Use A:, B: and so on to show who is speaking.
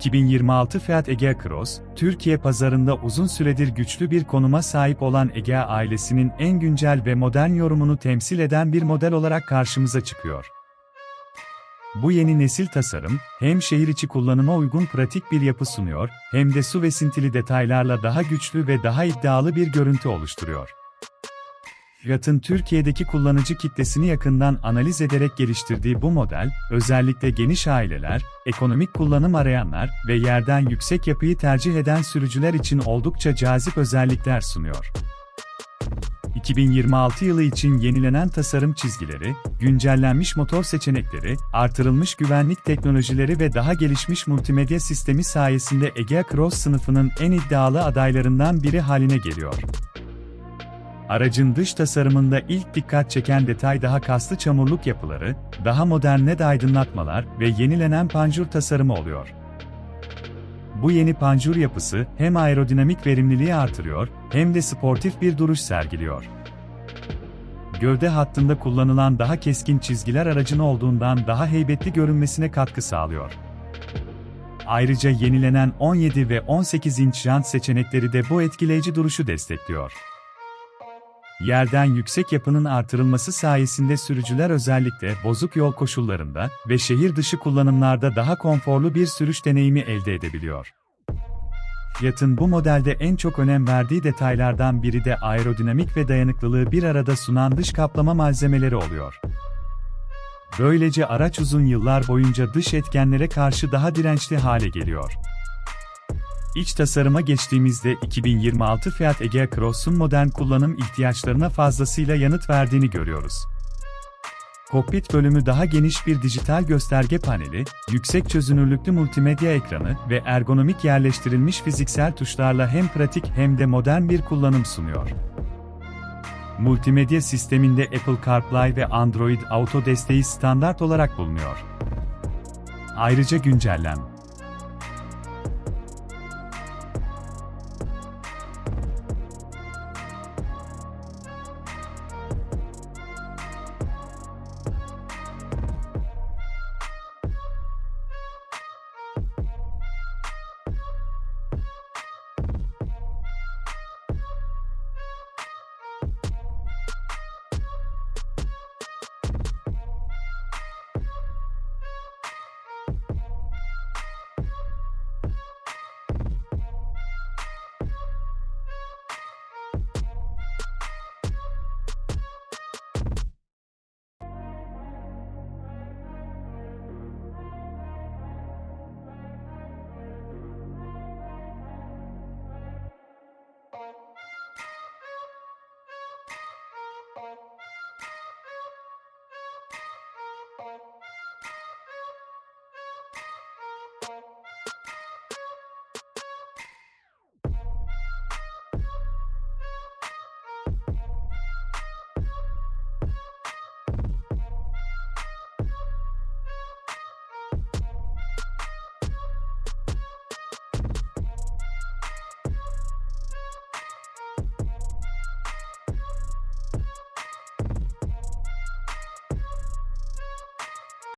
A: 2026 Fiat Egea Cross, Türkiye pazarında uzun süredir güçlü bir konuma sahip olan Egea ailesinin en güncel ve modern yorumunu temsil eden bir model olarak karşımıza çıkıyor. Bu yeni nesil tasarım, hem şehir içi kullanıma uygun pratik bir yapı sunuyor, hem de su vesintili detaylarla daha güçlü ve daha iddialı bir görüntü oluşturuyor. Fiat'ın Türkiye'deki kullanıcı kitlesini yakından analiz ederek geliştirdiği bu model, özellikle geniş aileler, ekonomik kullanım arayanlar ve yerden yüksek yapıyı tercih eden sürücüler için oldukça cazip özellikler sunuyor. 2026 yılı için yenilenen tasarım çizgileri, güncellenmiş motor seçenekleri, artırılmış güvenlik teknolojileri ve daha gelişmiş multimedya sistemi sayesinde Egea Cross sınıfının en iddialı adaylarından biri haline geliyor. Aracın dış tasarımında ilk dikkat çeken detay daha kaslı çamurluk yapıları, daha modern led aydınlatmalar ve yenilenen panjur tasarımı oluyor. Bu yeni panjur yapısı hem aerodinamik verimliliği artırıyor hem de sportif bir duruş sergiliyor. Gövde hattında kullanılan daha keskin çizgiler aracın olduğundan daha heybetli görünmesine katkı sağlıyor. Ayrıca yenilenen 17 ve 18 inç jant seçenekleri de bu etkileyici duruşu destekliyor. Yerden yüksek yapının artırılması sayesinde sürücüler özellikle bozuk yol koşullarında ve şehir dışı kullanımlarda daha konforlu bir sürüş deneyimi elde edebiliyor. Fiat'ın bu modelde en çok önem verdiği detaylardan biri de aerodinamik ve dayanıklılığı bir arada sunan dış kaplama malzemeleri oluyor. Böylece araç uzun yıllar boyunca dış etkenlere karşı daha dirençli hale geliyor. İç tasarıma geçtiğimizde 2026 Fiat Egea Cross'un modern kullanım ihtiyaçlarına fazlasıyla yanıt verdiğini görüyoruz. Kokpit bölümü daha geniş bir dijital gösterge paneli, yüksek çözünürlüklü multimedya ekranı ve ergonomik yerleştirilmiş fiziksel tuşlarla hem pratik hem de modern bir kullanım sunuyor. Multimedya sisteminde Apple CarPlay ve Android Auto desteği standart olarak bulunuyor. Ayrıca güncellen